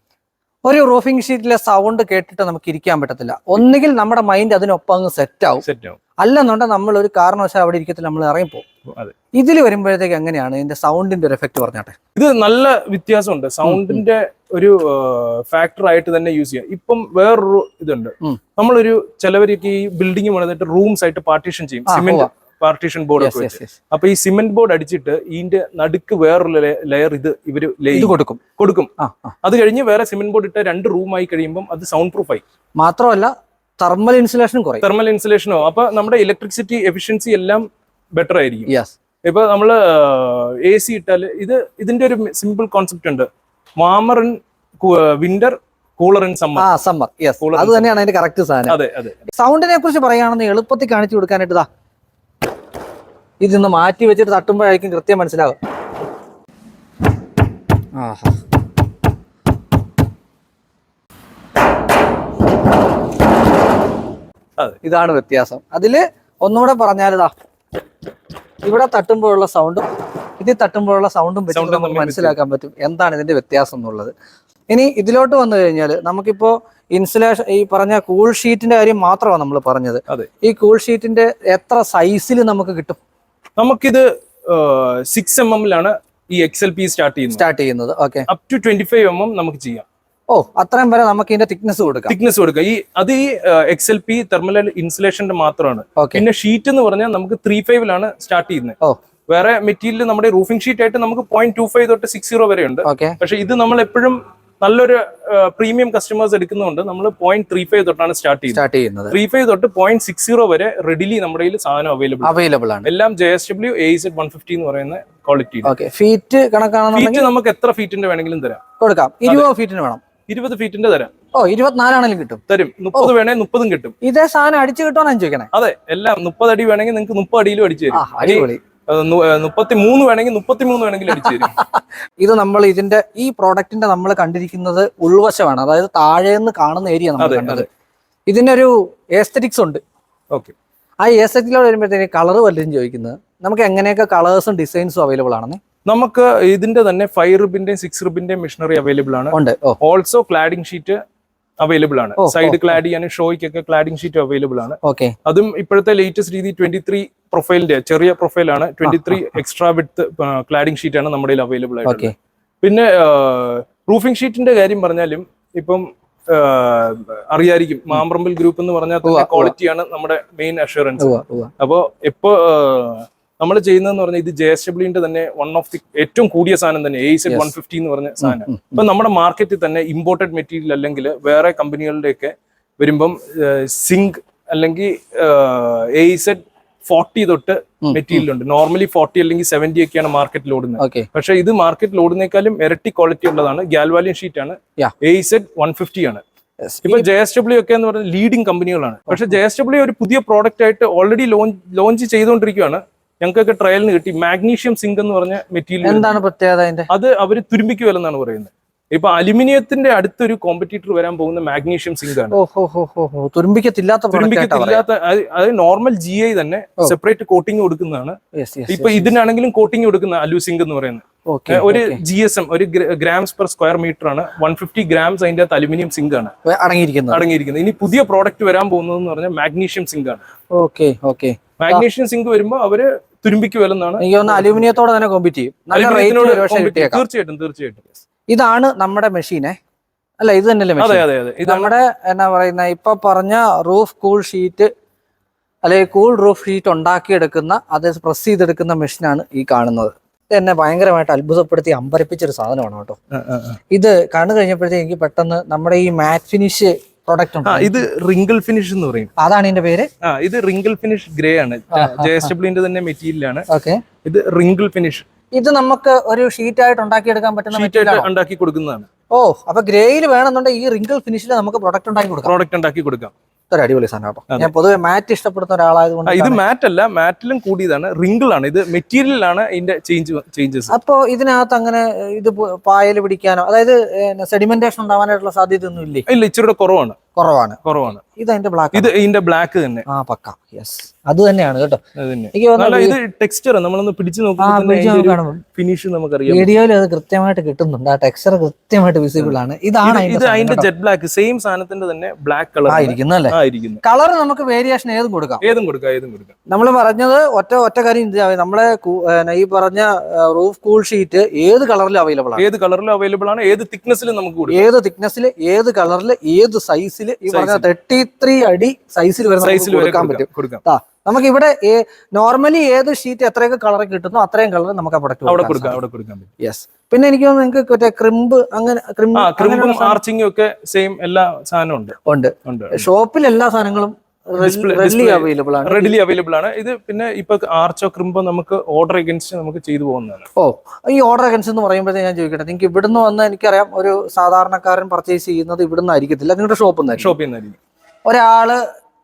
ഒരു റൂഫിംഗ് ഷീറ്റിലെ സൗണ്ട് കേട്ടിട്ട് നമുക്ക് ഇരിക്കാൻ പറ്റത്തില്ല. ഒന്നുകിൽ നമ്മുടെ മൈൻഡ് അതിനൊപ്പം അങ്ങ് സെറ്റ് ആവും. സെറ്റ് ആവും. അല്ലെന്നുണ്ടെങ്കിൽ നമ്മൾ ഒരു കാരണവശാൽ അവിടെ ഇരിക്കത്തില്ല നമ്മൾ ഇറങ്ങിപ്പോകും ഇതിൽ വരുമ്പോഴത്തേക്ക് എങ്ങനെയാണ് ഇതിന്റെ സൗണ്ടിന്റെ ഒരു എഫക്ട് പറഞ്ഞാട്ടെ? ഇത് നല്ല വ്യത്യാസമുണ്ട്. സൗണ്ടിന്റെ ഒരു ഫാക്ടർ ആയിട്ട് തന്നെ യൂസ് ചെയ്യാം. ഇപ്പം വേറൊരു ഇതുണ്ട്. നമ്മളൊരു ചിലവരൊക്കെ ഈ ബിൽഡിംഗ് പണിതിട്ട് റൂംസ് ആയിട്ട് പാർട്ടീഷൻ ചെയ്യും. സിമെന്റ് പാർട്ടീഷൻ ബോർഡ് ഒക്കെ. അപ്പൊ ഈ സിമെന്റ് ബോർഡ് അടിച്ചിട്ട് ഇതിന്റെ നടുക്ക് വേറൊരു ലെയർ ഇത് ഇവർ കൊടുക്കും. കൊടുക്കും. അത് കഴിഞ്ഞ് വേറെ സിമെന്റ് ബോർഡ് ഇട്ട രണ്ട് റൂം ആയി കഴിയുമ്പോൾ അത് സൗണ്ട് പ്രൂഫ് ആയി. മാത്രമല്ല തെർമൽ ഇൻസുലേഷൻ കുറയും. തെർമൽ ഇൻസുലേഷനോ അപ്പൊ നമ്മുടെ ഇലക്ട്രിസിറ്റി എഫിഷ്യൻസി എല്ലാം ബെറ്റർ ആയിരിക്കും. യെസ് ഇപ്പൊ നമ്മൾ എ സി ഇട്ടാൽ ഇത് ഇതിന്റെ ഒരു സിമ്പിൾ കോൺസെപ്റ്റ് ഉണ്ട്. Warmer in winter cooler in ആ സമ്മർ സമ്മർ യെസ് അത് തന്നെയാണ് അതിന്റെ കറക്റ്റ് സാധനം. അതെ അതെ. സൗണ്ടിനെ കുറിച്ച് പറയുകയാണെന്ന് എളുപ്പത്തിൽ കാണിച്ചു കൊടുക്കാനായിട്ട് ഇതാ ഇതിന്ന് മാറ്റി വെച്ചിട്ട് തട്ടുമ്പോഴായിരിക്കും കൃത്യം മനസ്സിലാവും ആഹാ. ഇതാണ് വ്യത്യാസം. അതിൽ ഒന്നുകൂടെ പറഞ്ഞാൽ ഇതാ ഇവിടെ തട്ടുമ്പോഴുള്ള സൗണ്ടും ഇതിൽ തട്ടുമ്പോഴുള്ള സൗണ്ടും വെച്ച് നമുക്ക് മനസ്സിലാക്കാൻ പറ്റും എന്താണ് ഇതിന്റെ വ്യത്യാസം എന്നുള്ളത്. ഇനി ഇതിലോട്ട് വന്നു കഴിഞ്ഞാൽ നമുക്കിപ്പോ ഇൻസുലേഷൻ ഈ പറഞ്ഞ കൂൾ ഷീറ്റിന്റെ കാര്യം മാത്രമാണ് നമ്മൾ പറഞ്ഞത്. ഈ കൂൾ ഷീറ്റിന്റെ എത്ര സൈസിൽ നമുക്ക് കിട്ടും? നമുക്കിത് സിക്സ് എം എമ്മിലാണ് ഈ എക്സ് എൽ പി സ്റ്റാർട്ട് ചെയ്യുന്നത്. സ്റ്റാർട്ട് ചെയ്യുന്നത്. Okay up to twenty five M M നമുക്ക് ചെയ്യാം. ഓ അത്രയും വരെ നമുക്ക് ഇതിന്റെ തിക്നെസ് കൊടുക്കാം. തിക്നെസ് കൊടുക്കുക ഈ അത് ഈ എക്സ് എൽ പി തെർമൽ ഇൻസുലേഷന്റെ മാത്രമാണ്. പിന്നെ ഷീറ്റ് എന്ന് പറഞ്ഞാൽ നമുക്ക് ത്രീ ഫൈവിലാണ് സ്റ്റാർട്ട് ചെയ്യുന്നത്. ഓ. വേറെ മെറ്റീരിയൽ നമ്മുടെ റൂഫിംഗ് ഷീറ്റ് ആയിട്ട് നമുക്ക് പോയിന്റ് ടു ഫൈവ് തൊട്ട് സിക്സ് സീറോ വരെ ഉണ്ട്. പക്ഷെ ഇത് നമ്മൾ എപ്പോഴും നല്ലൊരു പ്രീമിയം കസ്റ്റമേഴ്സ് എടുക്കുന്നതുകൊണ്ട് നമ്മൾ പോയിന്റ് ത്രീ ഫൈവ് തൊട്ടാണ് സ്റ്റാർട്ട് ചെയ്യുന്നത്. ത്രീ ഫൈവ് തൊട്ട് പോയിന്റ് സിക്സ് സീറോ വരെ റെഡിലി നമ്മുടെ കയ്യിൽ സാധനം അവൈലബിൾ അവൈലബിൾ ആണ്. എല്ലാം J S W A Z one fifty എന്ന് പറയുന്ന ക്വാളിറ്റി ഫീറ്റ് കണക്കാണ് ഫീറ്റ് നമുക്ക് എത്ര ഫീറ്റിന്റെ വേണമെങ്കിലും തരാം. കൊടുക്കാം. ഇരുപത് ഫീറ്റിന് വേണം. ഇരുപത് ഫീറ്റിന്റെ തരാം. ഓ ഇരുപത്തിനാലാണെങ്കിലും കിട്ടും. തരും. മുപ്പത് വേണേ മുപ്പതും കിട്ടും. ഇതേ സാധനം അടിച്ചു ഞാൻ ചോദിക്കണേ? അതെ എല്ലാം മുപ്പത് അടി വേണമെങ്കിൽ നിങ്ങൾക്ക് മുപ്പത് അടിയിലും അടിച്ചു തരും. അടിപൊളി. മുപ്പത്തി മൂന്ന് വേണമെങ്കിൽ മുപ്പത്തി മൂന്ന് വേണമെങ്കിൽ അടിച്ചു തരും. ഇത് നമ്മൾ ഇതിന്റെ ഈ പ്രോഡക്റ്റിന്റെ നമ്മൾ കണ്ടിരിക്കുന്നത് ഉൾവശമാണ്. അതായത് താഴെ നിന്ന് കാണുന്ന ഏരിയ നമ്മൾ കണ്ടത്. ഇതിനൊരു ഏസ്തറ്റിക്സ് ഉണ്ട്. ഓക്കെ. ആ ഏസ്തറ്റിക്സിലോട് വരുമ്പോഴത്തേക്ക് കളർ വല്ലതും ചോദിക്കുന്നത്. നമുക്ക് എങ്ങനെയൊക്കെ കളേഴ്സും ഡിസൈൻസും അവൈലബിൾ ആണെന്ന്? നമുക്ക് ഇതിന്റെ തന്നെ ഫൈവ് റിബിന്റെയും സിക്സ് റിബിന്റെയും മെഷീനറി അവൈലബിൾ ആണ്. ഓൾസോ ക്ലാഡിംഗ് ഷീറ്റ് അവൈലബിൾ ആണ്. സൈഡ് ക്ലാഡ് ചെയ്യാനും ഷോയ്ക്കൊക്കെ ക്ലാഡിംഗ് ഷീറ്റ് അവൈലബിൾ ആണ്. ഓക്കെ. അതും ഇപ്പോഴത്തെ ലേറ്റസ്റ്റ് രീതി ട്വന്റി ത്രീ പ്രൊഫൈലിന്റെ ചെറിയ പ്രൊഫൈലാണ് twenty three extra with cladding sheet ആണ് നമ്മുടെ അവൈലബിൾ ആയിട്ടുള്ളത്. പിന്നെ റൂഫിംഗ് ഷീറ്റിന്റെ കാര്യം പറഞ്ഞാലും ഇപ്പം അറിയായിരിക്കും മാമ്പ്രമ്പിൽ ഗ്രൂപ്പ് എന്ന് പറഞ്ഞാൽ. ക്വാളിറ്റിയാണ് നമ്മുടെ മെയിൻ അഷുറൻസ്. അപ്പോ ഇപ്പോ നമ്മൾ ചെയ്യുന്നതെന്ന് പറഞ്ഞാൽ ഇത് ജെ എസ് ഡബ്ല്യൂന്റെ തന്നെ വൺ ഓഫ് ദി ഏറ്റവും കൂടിയ സാധനം തന്നെ എ സെഡ്. വൺ ഫിഫ്റ്റി എന്ന് പറഞ്ഞ സാധനം. ഇപ്പൊ നമ്മുടെ മാർക്കറ്റിൽ തന്നെ ഇമ്പോർട്ടഡ് മെറ്റീരിയൽ അല്ലെങ്കിൽ വേറെ കമ്പനികളുടെയൊക്കെ വരുമ്പം സിങ്ക് അല്ലെങ്കിൽ എ സെഡ് ഫോർട്ടി തൊട്ട് മെറ്റീരിയൽ ഉണ്ട്. നോർമലി ഫോർട്ടി അല്ലെങ്കിൽ സെവന്റി ഒക്കെയാണ് മാർക്കറ്റിൽ ഓടുന്നത്. പക്ഷേ ഇത് മാർക്കറ്റിൽ ഓടുന്നേക്കാളും ഇരട്ടി ക്വാളിറ്റി ഉള്ളതാണ്. ഗാൽവാലിയൻ ഷീറ്റ് ആണ്. എ സെഡ് വൺ ഫിഫ്റ്റി ആണ്. ഇപ്പൊ ജെ എസ് ഡബ്ല്യു ഒക്കെ എന്ന് പറഞ്ഞാൽ ലീഡിംഗ് കമ്പനികളാണ് പക്ഷെ ജെ എസ് ഡബ്ല്യു ഒരു പുതിയ പ്രോഡക്റ്റ് ആയിട്ട് ഓൾറെഡി ലോഞ്ച് ലോഞ്ച് ചെയ്തുകൊണ്ടിരിക്കുകയാണ് ഞങ്ങൾക്കൊക്കെ ട്രയലിന് കിട്ടി. മാഗ്നീഷ്യം സിങ്ക് എന്ന് പറഞ്ഞ മെറ്റീരിയൽ എന്താണ് പ്രത്യേകത അതിന്റെ? അത് അവർ തുരുമ്പിക്കുമല്ലെന്നാണ് പറയുന്നത്. ഇപ്പൊ അലുമിനിയത്തിന്റെ അടുത്തൊരു കോമ്പറ്റീറ്റർ വരാൻ പോകുന്ന മാഗ്നീഷ്യം സിങ്ക് ആണ്. തുരുമ്പിക്കത്തില്ലാത്ത അത് നോർമൽ ജി ഐ തന്നെ സെപ്പറേറ്റ് കോട്ടിംഗ് കൊടുക്കുന്നതാണ്. ഇപ്പൊ. ഇതിനാണെങ്കിലും കോട്ടിംഗ് കൊടുക്കുന്ന അലു സിങ്ക് എന്ന് പറയുന്നത്. ഒരു. ജി എസ് എം ഒരു ഗ്രാംസ് പെർ സ്ക്വയർ മീറ്റർ ആണ്. വൺ ഫിഫ്റ്റി ഗ്രാംസ് അതിന്റെ അകത്ത് അലുമിനിയം സിങ്ക് ആണ്. അടങ്ങിയിരിക്കുന്നത്. അടങ്ങിയിരിക്കുന്നത്. ഇനി പുതിയ പ്രോഡക്റ്റ് വരാൻ പോകുന്നത് പറഞ്ഞാൽ മാഗ്നീഷ്യം സിങ്ക് ആണ്. ഓക്കെ ഓക്കെ മാഗ്നീഷ്യം സിങ്ക് വരുമ്പോൾ അവർ തുരുമ്പിക്കുമല്ലെന്നാണ് എനിക്ക് തോന്നുന്നു അലൂമിനിയത്തോടെ തന്നെ കോമ്പീറ്റ് ചെയ്യും. തീർച്ചയായിട്ടും തീർച്ചയായിട്ടും. ഇതാണ് നമ്മുടെ മെഷീനെ അല്ല ഇത് തന്നെയല്ലേ അതെ അതെ നമ്മുടെ എന്നാ പറയുന്ന ഇപ്പൊ പറഞ്ഞ റൂഫ് കൂൾ ഷീറ്റ് അല്ലെങ്കിൽ കൂൾ റൂഫ് ഷീറ്റ് ഉണ്ടാക്കിയെടുക്കുന്ന അത് പ്രസ് ചെയ്തെടുക്കുന്ന മെഷീനാണ് ഈ കാണുന്നത്. ഇത് എന്നെ ഭയങ്കരമായിട്ട് അത്ഭുതപ്പെടുത്തി അമ്പരപ്പിച്ചൊരു സാധനമാണ് കേട്ടോ. ഇത് കണ്ടു കഴിഞ്ഞപ്പോഴത്തേക്ക് എനിക്ക് പെട്ടെന്ന് നമ്മുടെ ഈ മാറ്റ് ഫിനിഷ് പ്രൊഡക്റ്റ് ഉണ്ട് ഇത് റിങ്കിൾ ഫിനിഷ് എന്ന് പറയും. അതാണ് ഇതിന്റെ പേര്? ആ ഇത് റിങ്കിൾ ഫിനിഷ് ഗ്രേ ആണ്. ജെ എസ് ഡബ്ല്യൂന്റെ തന്നെ മെറ്റീരിയൽ ആണ്. ഓക്കെ. ഇത് റിങ്കിൾ ഫിനിഷ്. ഇത് നമുക്ക് ഒരു ഷീറ്റ് ആയിട്ട് ഉണ്ടാക്കിയെടുക്കാൻ പറ്റുന്ന ആയിട്ട് ഉണ്ടാക്കി കൊടുക്കുന്നതാണ്. ഓ അപ്പൊ ഗ്രേയിൽ വേണമെന്നുണ്ടെങ്കിൽ ഈ റിങ്കിൾ ഫിനിഷിൽ നമുക്ക് പ്രൊഡക്റ്റ് ഉണ്ടാക്കി കൊടുക്കാം. പ്രോഡക്റ്റ് ഉണ്ടാക്കി കൊടുക്കാം. ഒരു അടിപൊളി സാധനം കേട്ടോ. ഞാൻ പൊതുവെ മാറ്റ് ഇഷ്ടപ്പെടുന്ന ഒരാളായതുകൊണ്ട് കൊണ്ട് ഇത് മാറ്റ് അല്ല മാറ്റിലും കൂടിയതാണ്. റിങ്കിൾ ആണ് ഇത് മെറ്റീരിയലാണ് ഇതിന്റെ ചേഞ്ച് ചേഞ്ചസ് അപ്പൊ ഇതിനകത്ത് അങ്ങനെ ഇത് പായൽ പിടിക്കാനോ അതായത് സെഡിമെന്റേഷൻ ഉണ്ടാവാനായിട്ടുള്ള സാധ്യത ഒന്നും ഇല്ലേ ഇല്ല ഇച്ചിരി കുറവാണ്. കുറവാണ്. കുറവാണ്. ഇത് അതിന്റെ ബ്ലാക്ക് ഇത് ഇതിന്റെ ബ്ലാക്ക് തന്നെ. ആ പക്ക. യെസ് അത് തന്നെയാണ് കേട്ടോ. ഇത് ടെക്സ്ചർ നമ്മളൊന്ന് പിടിച്ചു നോക്കുമ്പോൾ ഫിനിഷ് നമുക്കറിയാം വീഡിയോയിൽ അത് കൃത്യമായിട്ട് കിട്ടുന്നുണ്ട്. ആ ടെക്സ്ചർ കൃത്യമായിട്ട് വിസിബിൾ ആണ്. ഇതാണ് ഇത് അതിന്റെ ജെറ്റ് ബ്ലാക്ക് സെയിം സാധനത്തിന്റെ തന്നെ ബ്ലാക്ക് കളർ ആയിരിക്കുന്നു അല്ലേ? ആയിരിക്കുന്നു. കളർ നമുക്ക് വേരിയേഷൻ ഏതും കൊടുക്കാം. ഏതും കൊടുക്കാം ഏതും കൊടുക്കാം. നമ്മൾ പറഞ്ഞത് ഒറ്റ ഒറ്റ കാര്യം നമ്മളെ ഈ പറഞ്ഞ റൂഫ് കൂൾ ഷീറ്റ് ഏത് കളറിലും അവൈലബിൾ ആണ്. ഏത് കളറിലും അവൈലബിൾ ആണ്. ഏത് തിക്നെസ്സിലും നമുക്ക് കൊടുക്കാം. ഏത് തിക്നെസ്സിൽ ഏത് കളറിൽ ഏത് സൈസിൽ ഈ പറഞ്ഞ. തേർട്ടി ത്രീ അടി സൈസിൽ വരുന്ന സൈസിൽ കൊടുക്കാൻ പറ്റും. കൊടുക്കാം. നമുക്ക് ഇവിടെ നോർമലി ഏത് ഷീറ്റ് എത്രയൊക്കെ കളർ കിട്ടുന്നു അത്രയും കളർ നമുക്ക് ആ അവിടെ പ്രൊഡക്റ്റ് കൊടുക്കാം അവിടെ കൊടുക്കാൻ പറ്റും. യെസ് പിന്നെ എനിക്ക് നിങ്ങൾക്ക് മറ്റേ ക്രിമ്പ് അങ്ങനെ ക്രിമ്പ് ആർച്ചിങ്ങും ഒക്കെ സെയിം എല്ലാ സാധനവും ഉണ്ട്. ഉണ്ട്. ഷോപ്പിൽ എല്ലാ സാധനങ്ങളും അവൈലബിൾ ആണ്. റെഡിലി അവൈലബിൾ ആണ്. ഇത് പിന്നെ ഇപ്പൊ ആർച്ചോ ക്രിമ്പോ നമുക്ക് ഓർഡർ അഗൻസ്റ്റ് നമുക്ക് ചെയ്തു പോകുന്നതാണ്. ഓ ഈ ഓർഡർ അഗൻസ്റ്റ് എന്ന് പറയുമ്പോഴത്തേ ഞാൻ ചോദിക്കട്ടെ നിങ്ങൾക്ക് ഇവിടുന്ന് വന്ന് എനിക്കറിയാം ഒരു സാധാരണക്കാരൻ പർച്ചേസ് ചെയ്യുന്നത് ഇവിടുന്ന് ആയിരിക്കത്തില്ല. നിങ്ങളുടെ ഷോപ്പിൽ നിന്നായിരിക്കും ഷോപ്പിൽ നിന്നായിരിക്കും ഒരാൾ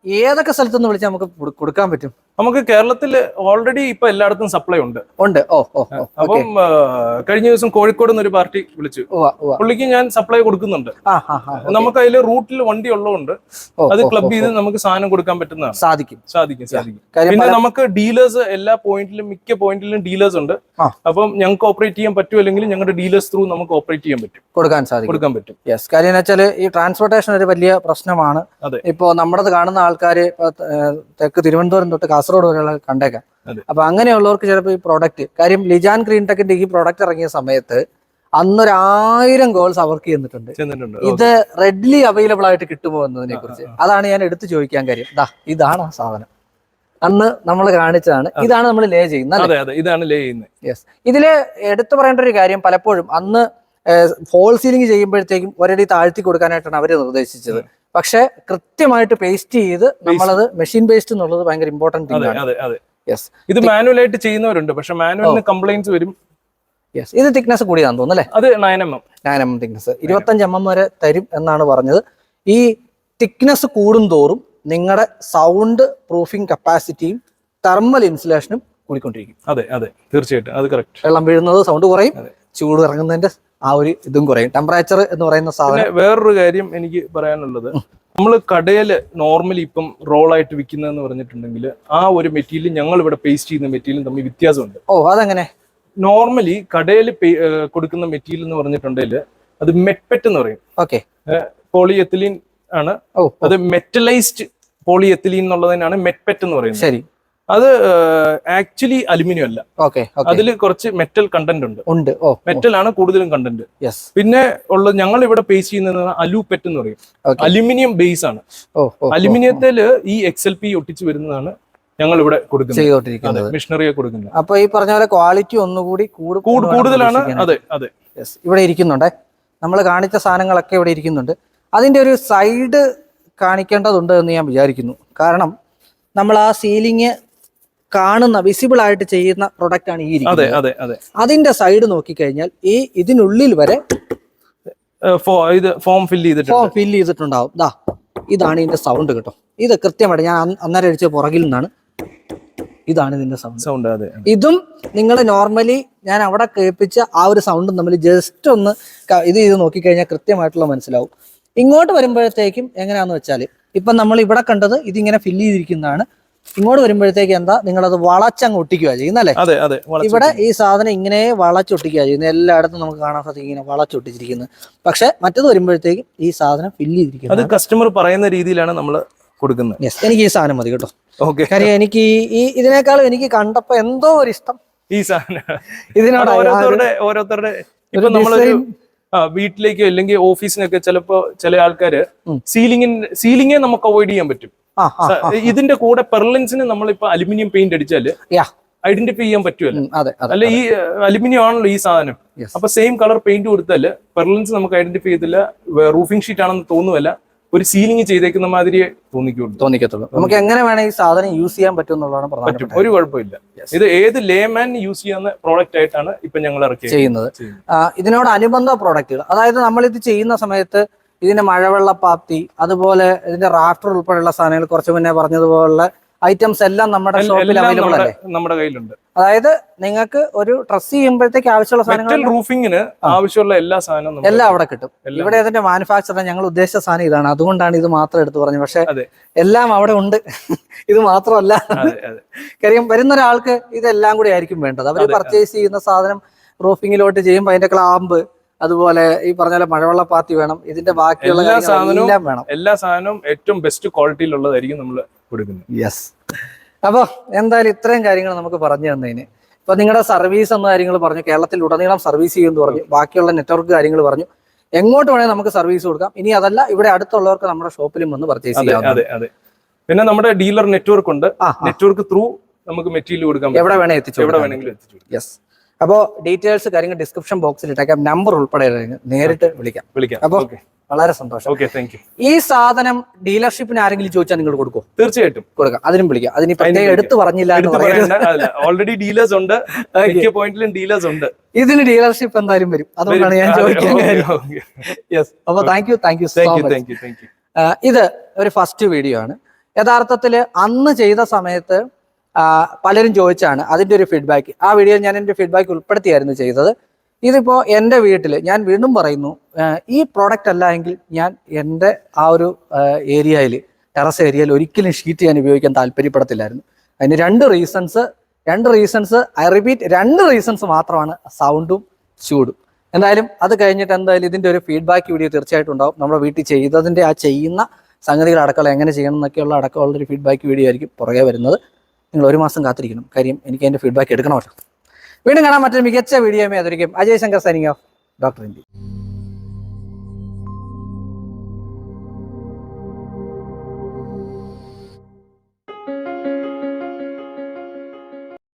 ഏതൊക്കെ സ്ഥലത്തുനിന്ന് വിളിച്ചാൽ നമുക്ക് കൊടുക്കാൻ പറ്റും? നമുക്ക് കേരളത്തിൽ ഓൾറെഡി ഇപ്പൊ എല്ലായിടത്തും സപ്ലൈ ഉണ്ട്. ഉണ്ട്. ഓ ഓ അപ്പം കഴിഞ്ഞ ദിവസം കോഴിക്കോട് നിന്ന് ഒരു പാർട്ടി വിളിച്ചു. പുള്ളിക്ക് ഞാൻ സപ്ലൈ കൊടുക്കുന്നുണ്ട്. നമുക്ക് അതിൽ റൂട്ടിൽ വണ്ടി ഉള്ളതുകൊണ്ട് അത് ക്ലബ് ചെയ്ത് നമുക്ക് സാധനം കൊടുക്കാൻ പറ്റുന്നതാണ്. സാധിക്കും. സാധിക്കും സാധിക്കും. പിന്നെ നമുക്ക് ഡീലേഴ്സ് എല്ലാ പോയിന്റിലും മിക്ക പോയിന്റിലും ഡീലേഴ്സ് ഉണ്ട്. അപ്പം ഞങ്ങൾക്ക് ഓപ്പറേറ്റ് ചെയ്യാൻ പറ്റും അല്ലെങ്കിൽ ഞങ്ങളുടെ ഡീലേഴ്സ് ത്രൂ നമുക്ക് ഓപ്പറേറ്റ് ചെയ്യാൻ പറ്റും. കൊടുക്കാൻ സാധിക്കും. കൊടുക്കാൻ പറ്റും. യെസ് കാര്യം എന്ന് വെച്ചാൽ ഈ ട്രാൻസ്പോർട്ടേഷൻ ഒരു വലിയ പ്രശ്നമാണ്. ഇപ്പോ നമ്മുടെ കാണുന്ന ആൾക്കാർ തെക്ക് തിരുവനന്തപുരം തൊട്ട് കാസർഗോഡ് വരെയുള്ള കണ്ടേക്കാം. അപ്പൊ അങ്ങനെയുള്ളവർക്ക് ചിലപ്പോൾ ഈ പ്രോഡക്റ്റ് കാര്യം ലിജാൻ ഗ്രീൻ ടെക്കിന്റെ ഈ പ്രോഡക്റ്റ് ഇറങ്ങിയ സമയത്ത് അന്നൊരു ആയിരം ഗോൾസ് അവർക്ക് ചെന്നിട്ടുണ്ട്. ഇത് റെഡ്ലി അവൈലബിൾ ആയിട്ട് കിട്ടുമോ എന്നതിനെ കുറിച്ച് അതാണ് ഞാൻ എടുത്തു ചോദിക്കാൻ കാര്യം. ദാ ഇതാണ് ആ സാധനം. അന്ന് നമ്മൾ കാണിച്ചതാണ്. ഇതാണ് നമ്മൾ ലേ ചെയ്യുന്നത് ഇതാണ് ലേ ചെയ്യുന്നത്. യെസ് ഇതിൽ എടുത്തു പറയേണ്ട ഒരു കാര്യം പലപ്പോഴും അന്ന് ഫോൾ സീലിംഗ് ചെയ്യുമ്പോഴത്തേക്കും ഒരടി താഴ്ത്തി കൊടുക്കാനായിട്ടാണ് അവർ നിർദ്ദേശിച്ചത്. പക്ഷെ കൃത്യമായിട്ട് പേസ്റ്റ് ചെയ്ത് നമ്മളത് മെഷീൻ പേസ്റ്റ് എന്നുള്ളത് ഭയങ്കര ഇമ്പോർട്ടന്റ് യെസ് ഇത് മാനുവലായിട്ട് ചെയ്യുന്നവരുണ്ട് പക്ഷെ മാനുവലിന് കംപ്ലൈന്റ്സ് വരും. യെസ് ഇത് തിക്നെസ് കൂടിയാന്ന് തോന്നുന്നു അല്ലേ? അത് nine M M nine M thickness ഇരുപത്തഞ്ച് എം എം വരെ തരും എന്നാണ് പറഞ്ഞത്. ഈ തിക്നെസ് കൂടുന്തോറും നിങ്ങളുടെ സൗണ്ട് പ്രൂഫിംഗ് കപ്പാസിറ്റിയും തെർമൽ ഇൻസുലേഷനും കൂടിക്കൊണ്ടിരിക്കും. അതെ അതെ. തീർച്ചയായിട്ടും. അത് കറക്റ്റ് വെള്ളം വീഴുന്നത് സൗണ്ട് കുറയും. ചൂട് ഇറങ്ങുന്നതിന്റെ ആ ഒരു ഇതും കുറയും. ടെമ്പറേച്ചർ എന്ന് പറയുന്ന സാധനം വേറൊരു കാര്യം എനിക്ക് പറയാനുള്ളത്. നമ്മൾ കടയിൽ നോർമലി ഇപ്പം റോൾ ആയിട്ട് വിൽക്കുന്നതെന്ന് പറഞ്ഞിട്ടുണ്ടെങ്കിൽ ആ ഒരു മെറ്റീരിയൽ ഞങ്ങൾ ഇവിടെ പേസ്റ്റ് ചെയ്യുന്ന മെറ്റീരിയലും തമ്മിൽ വ്യത്യാസമുണ്ട്. ഓ അതെങ്ങനെ? നോർമലി കടയിൽ കൊടുക്കുന്ന മെറ്റീരിയൽ എന്ന് പറഞ്ഞിട്ടുണ്ടെങ്കിൽ അത് മെറ്റ്പെറ്റ് എന്ന് പറയും. ഓക്കെ പോളിയെത്തിലീൻ ആണ്. അത് മെറ്റലൈസ്ഡ് പോളിയെത്തിലീൻ എന്നുള്ളതിനാണ് മെറ്റ്പെറ്റ് എന്ന് പറയുന്നത്. ശരി. അത് ആക്ച്വലി അലുമിനിയം അല്ല. ഓക്കെ അതിൽ കുറച്ച് മെറ്റൽ കണ്ടന്റ് ഉണ്ട്. ഉണ്ട്. ഓ മെറ്റൽ ആണ് കൂടുതലും കണ്ടന്റ് യെസ് പിന്നെ ഉള്ളത് ഞങ്ങൾ ഇവിടെ പേസ്റ്റ് ചെയ്യുന്നത് അലൂപെറ്റ് എന്ന് പറയും. അലുമിനിയം ബേസ് ആണ്. അലുമിനിയത്തിൽ ഈ എക്സ് എൽ പി ഒട്ടിച്ച് വരുന്നതാണ് ഞങ്ങൾ ഇവിടെ കൊടുക്കുന്നത് മിഷനറിയെ കൊടുക്കുന്നത്. അപ്പൊ ഈ പറഞ്ഞ പോലെ ക്വാളിറ്റി ഒന്നുകൂടി കൂടുതലാണ് അതെ അതെ. യെസ് ഇവിടെ ഇരിക്കുന്നുണ്ടേ. നമ്മൾ കാണിച്ച സാധനങ്ങളൊക്കെ ഇവിടെ ഇരിക്കുന്നുണ്ട്. അതിന്റെ ഒരു സൈഡ് കാണിക്കേണ്ടതുണ്ട് എന്ന് ഞാൻ വിചാരിക്കുന്നു. കാരണം നമ്മൾ ആ സീലിംഗ് കാണുന്ന വിസിബിൾ ആയിട്ട് ചെയ്യുന്ന പ്രൊഡക്റ്റ് ആണ് ഈ അതെ അതെ അതെ. അതിന്റെ സൈഡ് നോക്കിക്കഴിഞ്ഞാൽ ഈ ഇതിനുള്ളിൽ വരെ ഇത് ഫോം ഫില്ല് ചെയ്തിട്ടുണ്ട്. ഫോം ഫില്ല് ചെയ്തിട്ടുണ്ടാവും. ദാ ഇതാണ് ഇതിന്റെ സൗണ്ട് കേട്ടോ. ഇത് കൃത്യമായിട്ട് ഞാൻ അന്ന് അന്നേരം അടിച്ച പുറകിൽ നിന്നാണ് ഇതാണ് ഇതിന്റെ സൗണ്ട് സൗണ്ട് അതെ ഇതും നിങ്ങൾ നോർമലി ഞാൻ അവിടെ കേൾപ്പിച്ച ആ ഒരു സൗണ്ടും തമ്മിൽ ജസ്റ്റ് ഒന്ന് ഇത് ഇത് ചെയ്ത് നോക്കിക്കഴിഞ്ഞാൽ കൃത്യമായിട്ടുള്ള മനസ്സിലാവും. ഇങ്ങോട്ട് വരുമ്പോഴത്തേക്കും എങ്ങനെയാന്ന് വെച്ചാൽ ഇപ്പം നമ്മൾ ഇവിടെ കണ്ടത് ഇതിങ്ങനെ ഫില്ല് ചെയ്തിരിക്കുന്നതാണ്. ഇങ്ങോട്ട് വരുമ്പോഴത്തേക്ക് എന്താ? നിങ്ങളത് വളച്ചങ്ങ് ഒട്ടിക്കുക ചെയ്യുന്നല്ലേ അതെ അതെ ഇവിടെ ഈ സാധനം ഇങ്ങനെ വളച്ചൊട്ടിക്കുക ചെയ്യുന്നത്. എല്ലായിടത്തും നമുക്ക് കാണാൻ സാധിക്കും ഇങ്ങനെ വളച്ചൊട്ടിച്ചിരിക്കുന്നത് പക്ഷെ മറ്റത് വരുമ്പോഴത്തേക്ക് ഈ സാധനം ഫില്ല് ചെയ്തിരിക്കുന്നത്. അത് കസ്റ്റമർ പറയുന്ന രീതിയിലാണ് നമ്മൾ കൊടുക്കുന്നത്. യെസ് എനിക്ക് ഈ സാധനം മതി കേട്ടോ. ഓക്കെ കാര്യം എനിക്ക് ഈ ഇതിനേക്കാളും എനിക്ക് കണ്ടപ്പോ എന്തോ ഒരു ഇഷ്ടം. ഈ സാധനം. ഇതിനോട് അത് ഓരോരുത്തരുടെ ഓരോരുത്തരുടെ ഇപ്പൊ നമ്മളൊരു. വീട്ടിലേക്കോ അല്ലെങ്കിൽ ഓഫീസിനൊക്കെ ചിലപ്പോ ചില ആൾക്കാര്. സീലിംഗിന് സീലിംഗെ നമുക്ക് അവോയ്ഡ് ചെയ്യാൻ പറ്റും. ഇതിന്റെ കൂടെ പെർലൻസിന് നമ്മളിപ്പോ അലുമിനിയം പെയിന്റ് അടിച്ചാൽ ഐഡന്റിഫൈ ചെയ്യാൻ പറ്റുമല്ലോ? അല്ല ഈ അലുമിനിയം ആണല്ലോ ഈ സാധനം. അപ്പൊ സെയിം കളർ പെയിന്റ് കൊടുത്താൽ പെർലൻസ് നമുക്ക് ഐഡന്റിഫൈ ചെയ്തില്ല റൂഫിംഗ് ഷീറ്റ് ആണെന്ന് തോന്നുമല്ല ഒരു സീലിംഗ് ചെയ്തേക്കുന്ന മാതിരി തോന്നിക്കുള്ളൂ തോന്നിക്കത്തുള്ളൂ. നമുക്ക് എങ്ങനെ വേണമെങ്കിൽ ഈ സാധനം യൂസ് ചെയ്യാൻ പറ്റും എന്നുള്ളതാണ് പറ്റും. ഒരു കുഴപ്പമില്ല. ഇത് ഏത് ലേമാൻ യൂസ് ചെയ്യുന്ന പ്രോഡക്റ്റ് ആയിട്ടാണ് ഇപ്പൊ ഞങ്ങൾ ഇറക്കി ചെയ്യുന്നത്. ഇതിനോട് അനുബന്ധ പ്രോഡക്റ്റുകൾ അതായത് നമ്മൾ ഇത് ചെയ്യുന്ന സമയത്ത് ഇതിന്റെ മഴവെള്ള പാപ്തി അതുപോലെ ഇതിന്റെ റാഫ്റ്റർ ഉൾപ്പെടെയുള്ള സാധനങ്ങൾ കുറച്ച് മുന്നേ പറഞ്ഞതുപോലുള്ള ഐറ്റംസ് എല്ലാം നമ്മുടെ ഷോപ്പിൽ അവൈലബിൾ അല്ലേ? നമ്മുടെ കയ്യിലുണ്ട്. അതായത് നിങ്ങൾക്ക് ഒരു ഡ്രസ് ചെയ്യുമ്പോഴത്തേക്ക് ആവശ്യമുള്ള സാധനങ്ങൾ റൂഫിങ്ങിന് ആവശ്യമുള്ള എല്ലാ സാധനവും എല്ലാം അവിടെ കിട്ടും. ഇവിടെ അതിന്റെ മാനുഫാക്ചർ ഞങ്ങൾ ഉദ്ദേശിച്ച സാധനം ഇതാണ്. അതുകൊണ്ടാണ് ഇത് മാത്രം എടുത്തു പറഞ്ഞത്. പക്ഷെ എല്ലാം അവിടെ ഉണ്ട്. ഇത് മാത്രമല്ല. കാര്യം വരുന്ന ഒരാൾക്ക് ഇതെല്ലാം കൂടി ആയിരിക്കും വേണ്ടത്. അവർ പർച്ചേസ് ചെയ്യുന്ന സാധനം റൂഫിങ്ങിലോട്ട് ചെയ്യുമ്പോൾ അതിന്റെ ക്ലാമ്പ് അതുപോലെ ഈ പറഞ്ഞ പോലെ മഴവെള്ള പാത്തി വേണം ഇതിന്റെ ബാക്കിയുള്ള എല്ലാ സാധനവും വേണം. എല്ലാ സാധനവും ഏറ്റവും ബെസ്റ്റ് ക്വാളിറ്റിയിലുള്ളതായിരിക്കും നമ്മൾ കൊടുക്കുന്നത്. യെസ് അപ്പോൾ എന്തായാലും ഇത്രയും കാര്യങ്ങൾ നമുക്ക് പറഞ്ഞു തന്നതിന്. ഇപ്പൊ നിങ്ങളുടെ സർവീസ് എന്ന കാര്യങ്ങൾ പറഞ്ഞു കേരളത്തിൽ ഉടനീളം സർവീസ് ചെയ്യുമെന്ന് പറഞ്ഞു ബാക്കിയുള്ള നെറ്റ്വർക്ക് കാര്യങ്ങൾ പറഞ്ഞു. എങ്ങോട്ട് വേണേൽ നമുക്ക് സർവീസ് കൊടുക്കാം. ഇനി അതല്ല ഇവിടെ അടുത്തുള്ളവർക്ക് നമ്മുടെ ഷോപ്പിലും വന്ന് പർച്ചേസ് ചെയ്യാം അതെ അതെ. പിന്നെ നമ്മുടെ ഡീലർ നെറ്റ്വർക്ക് ഉണ്ട്. നെറ്റ്വർക്ക് ത്രൂ നമുക്ക് മെറ്റീരിയൽ കൊടുക്കാം എവിടെ വേണേ എത്തിച്ചു എവിടെ വേണമെങ്കിലും എത്തിച്ചു. യെസ് അപ്പോൾ ഡീറ്റെയിൽസ് കാര്യങ്ങൾ ഡിസ്ക്രിപ്ഷൻ ബോക്സിൽ ഇട്ടേക്കാം. നമ്പർ ഉൾപ്പെടെ. നേരിട്ട് വിളിക്കാം. വിളിക്കാം. അപ്പൊ- ഓക്കെ വളരെ സന്തോഷം. ഓക്കെ താങ്ക് യു ഈ സാധനം ഡീലർഷിപ്പിന് ആരെങ്കിലും ചോദിച്ചാൽ നിങ്ങൾ കൊടുക്കോ തീർച്ചയായിട്ടും. കൊടുക്കാം. അതിനും വിളിക്കാം. അതിന് പ്രത്യേകം. എടുത്തു പറഞ്ഞില്ല ഓൾറെഡി ഡീലേഴ്സ് ഉണ്ട്. മിക്ക പോയിന്റിലും ഡീലേഴ്സ് ഉണ്ട്. ഇതിന് ഡീലർഷിപ്പ് എന്തായാലും വരും. അതുകൊണ്ടാണ് ഞാൻ ചോദിക്കുന്നത് യെസ് അപ്പൊ thank you thank you thank you ഇത് ഒരു ഫസ്റ്റ് വീഡിയോ ആണ്. യഥാർത്ഥത്തിൽ അന്ന് ചെയ്ത സമയത്ത് പലരും ചോദിച്ചാണ് അതിന്റെ ഒരു ഫീഡ്ബാക്ക് ആ വീഡിയോ ഞാൻ എന്റെ ഫീഡ്ബാക്ക് ഉൾപ്പെടുത്തിയായിരുന്നു ചെയ്തത്. ഇതിപ്പോൾ എന്റെ വീട്ടിൽ ഞാൻ വീണ്ടും പറയുന്നു ഈ പ്രോഡക്റ്റ് അല്ല എങ്കിൽ ഞാൻ എന്റെ ആ ഒരു ഏരിയയിൽ ടെറസ് ഏരിയയിൽ ഒരിക്കലും ഷീറ്റ് ഞാൻ ഉപയോഗിക്കാൻ താല്പര്യപ്പെടത്തില്ലായിരുന്നു. അതിന് രണ്ട് റീസൺസ് രണ്ട് റീസൺസ് ഐ റിപ്പീറ്റ് രണ്ട് റീസൺസ് മാത്രമാണ് സൗണ്ടും ചൂടും. എന്തായാലും അത് കഴിഞ്ഞിട്ട് എന്തായാലും ഇതിന്റെ ഒരു ഫീഡ്ബാക്ക് വീഡിയോ തീർച്ചയായിട്ടും ഉണ്ടാവും. നമ്മുടെ വീട്ടിൽ ചെയ്തതിന്റെ ആ ചെയ്യുന്ന സംഗതികൾ അടക്കമുള്ള എങ്ങനെ ചെയ്യണം എന്നൊക്കെയുള്ള അടക്കമുള്ള ഒരു ഫീഡ്ബാക്ക് വീഡിയോ ആയിരിക്കും പുറകെ വരുന്നത്. നിങ്ങൾ ഒരു മാസം കാത്തിരിക്കണം. കാര്യം എനിക്ക് എന്റെ ഫീഡ്ബാക്ക് എടുക്കണമല്ലോ. വീണ്ടും കാണാൻ മറ്റൊരു മികച്ച വീഡിയോമേ അതൊരിക്കും Ajay Shankar signing off doctor India.